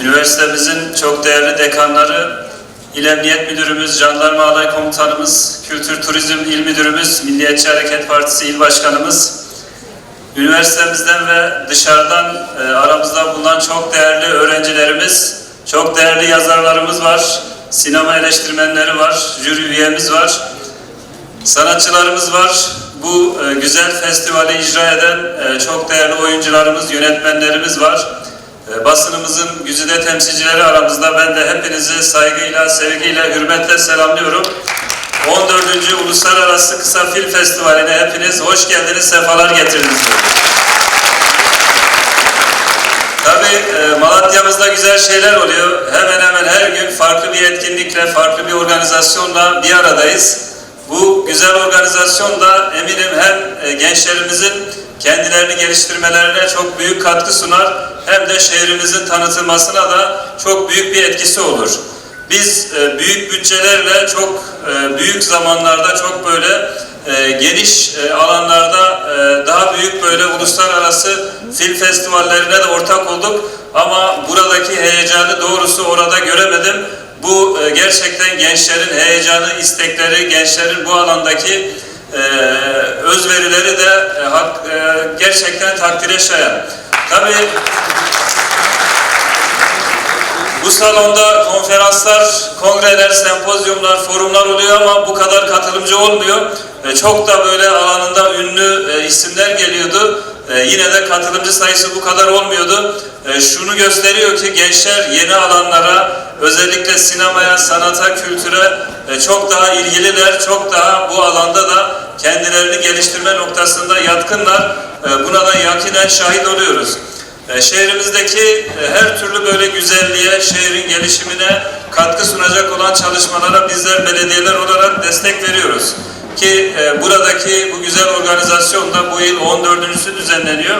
üniversitemizin çok değerli dekanları, İl Emniyet Müdürümüz, Jandarma Alay Komutanımız, Kültür Turizm İl Müdürümüz, Milliyetçi Hareket Partisi İl Başkanımız, üniversitemizden ve dışarıdan e, aramızda bulunan çok değerli öğrencilerimiz, çok değerli yazarlarımız var, sinema eleştirmenleri var, jüri üyemiz var, sanatçılarımız var. Bu e, güzel festivali icra eden e, çok değerli oyuncularımız, yönetmenlerimiz var. E, basınımızın güzide temsilcileri aramızda. Ben de hepinizi saygıyla, sevgiyle, hürmetle selamlıyorum. 14. Uluslararası Kısa Film Festivali'ne hepiniz hoş geldiniz, sefalar getirdiniz. Tabii e, Malatya'mızda güzel şeyler oluyor. Hemen hemen her gün farklı bir etkinlikle, farklı bir organizasyonla bir aradayız. Bu güzel organizasyon da eminim hem e, gençlerimizin kendilerini geliştirmelerine çok büyük katkı sunar hem de şehrimizin tanıtılmasına da çok büyük bir etkisi olur. Biz e, büyük bütçelerle çok e, büyük zamanlarda çok böyle e, geniş e, alanlarda e, daha büyük böyle uluslararası film festivallerine de ortak olduk. Ama buradaki heyecanı doğrusu orada göremedim. Bu e, gerçekten gençlerin heyecanı, istekleri, gençlerin bu alandaki e, özverileri de e, hak, e, gerçekten takdire şayan. Tabii bu salonda konferanslar, kongreler, sempozyumlar, forumlar oluyor ama bu kadar katılımcı olmuyor. E, Çok da böyle alanında ünlü e, isimler geliyordu. E, Yine de katılımcı sayısı bu kadar olmuyordu. E, Şunu gösteriyor ki gençler yeni alanlara, özellikle sinemaya, sanata, kültüre e, çok daha ilgililer, çok daha bu alanda da kendilerini geliştirme noktasında yatkınlar. E, Buna da yakinen şahit oluyoruz. E, Şehrimizdeki e, her türlü böyle güzelliğe, şehrin gelişimine katkı sunacak olan çalışmalara bizler belediyeler olarak destek veriyoruz. Ki e, buradaki bu güzel organizasyon da bu yıl 14.sü düzenleniyor.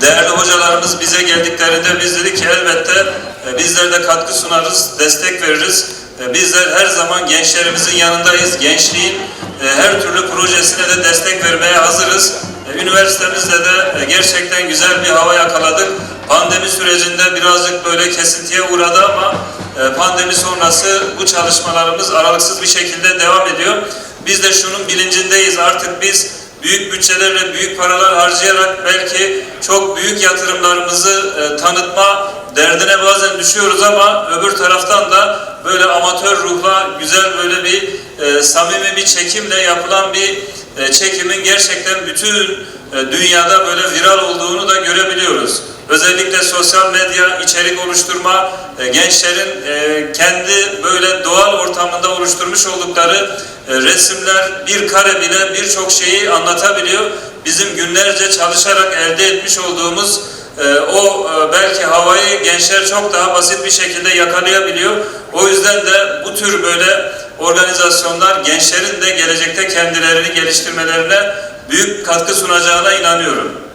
Değerli hocalarımız bize geldiklerinde biz dedik ki elbette e, bizler de katkı sunarız, destek veririz. Bizler her zaman gençlerimizin yanındayız. Gençliğin her türlü projesine de destek vermeye hazırız. Üniversitemizde de e, gerçekten güzel bir hava yakaladık. Pandemi sürecinde birazcık böyle kesintiye uğradı ama e, pandemi sonrası bu çalışmalarımız aralıksız bir şekilde devam ediyor. Biz de şunun bilincindeyiz artık biz büyük bütçelerle büyük paralar harcayarak belki çok büyük yatırımlarımızı e, tanıtma derdine bazen düşüyoruz ama öbür taraftan da böyle amatör ruhla güzel böyle bir e, samimi bir çekimle yapılan bir e, çekimin gerçekten bütün e, dünyada böyle viral olduğunu da görebiliyoruz. Özellikle sosyal medya içerik oluşturma, e, gençlerin e, kendi böyle doğal ortamında oluşturmuş oldukları e, resimler bir kare bile birçok şeyi anlatabiliyor. Bizim günlerce çalışarak elde etmiş olduğumuz o belki havayı gençler çok daha basit bir şekilde yakalayabiliyor. O yüzden de bu tür böyle organizasyonlar gençlerin de gelecekte kendilerini geliştirmelerine büyük katkı sunacağına inanıyorum.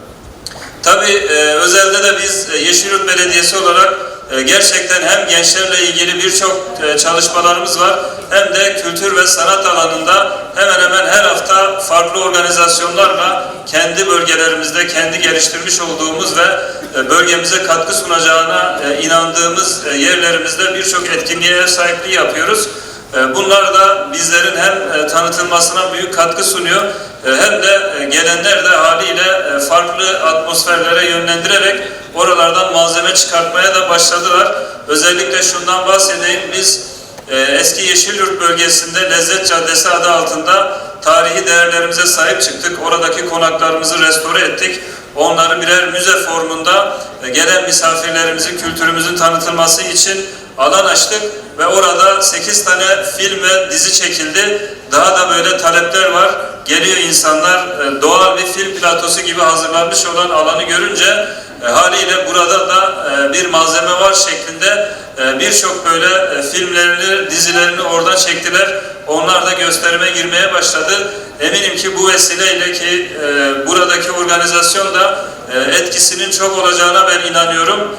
Tabii e, özelde de biz e, Yeşilyurt Belediyesi olarak e, gerçekten hem gençlerle ilgili birçok e, çalışmalarımız var hem de kültür ve sanat alanında hemen hemen her hafta farklı organizasyonlarla kendi bölgelerimizde kendi geliştirmiş olduğumuz ve e, bölgemize katkı sunacağına e, inandığımız e, yerlerimizde birçok etkinliğe ev sahipliği yapıyoruz. E, Bunlar da bizlerin hem e, tanıtılmasına büyük katkı sunuyor hem de e, gelenler de haliyle e, farklı atmosferlere yönlendirerek oralardan malzeme çıkartmaya da başladılar. Özellikle şundan bahsedeyim. Biz e, eski Yeşilyurt bölgesinde Lezzet Caddesi adı altında tarihi değerlerimize sahip çıktık. Oradaki konaklarımızı restore ettik. Onları birer müze formunda e, gelen misafirlerimizin kültürümüzün tanıtılması için alan açtık ve orada 8 tane film ve dizi çekildi. Daha da böyle talepler var. Geliyor insanlar e, doğal bir film platosu gibi hazırlanmış olan alanı görünce e, haliyle burada da e, bir malzeme var şeklinde birçok böyle filmlerini, dizilerini oradan çektiler. Onlar da gösterime girmeye başladı. Eminim ki bu vesileyle ki buradaki organizasyon da etkisinin çok olacağına ben inanıyorum.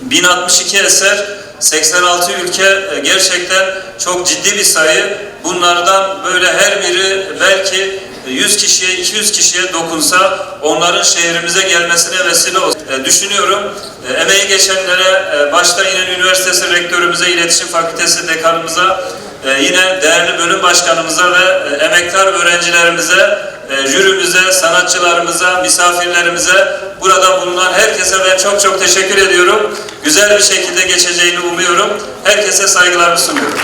1062 eser, 86 ülke e, gerçekten çok ciddi bir sayı. Bunlardan böyle her biri belki 100 kişiye, 200 kişiye dokunsa onların şehrimize gelmesine vesile olsun. E, düşünüyorum, e, emeği geçenlere, e, başta İnönü Üniversitesi Rektörümüze, İletişim Fakültesi Dekanımıza, e, yine değerli bölüm başkanımıza ve e, emektar öğrencilerimize, e, jürimize, sanatçılarımıza, misafirlerimize, burada bulunan herkese ben çok çok teşekkür ediyorum. Güzel bir şekilde geçeceğini umuyorum. Herkese saygılarımı sunuyorum.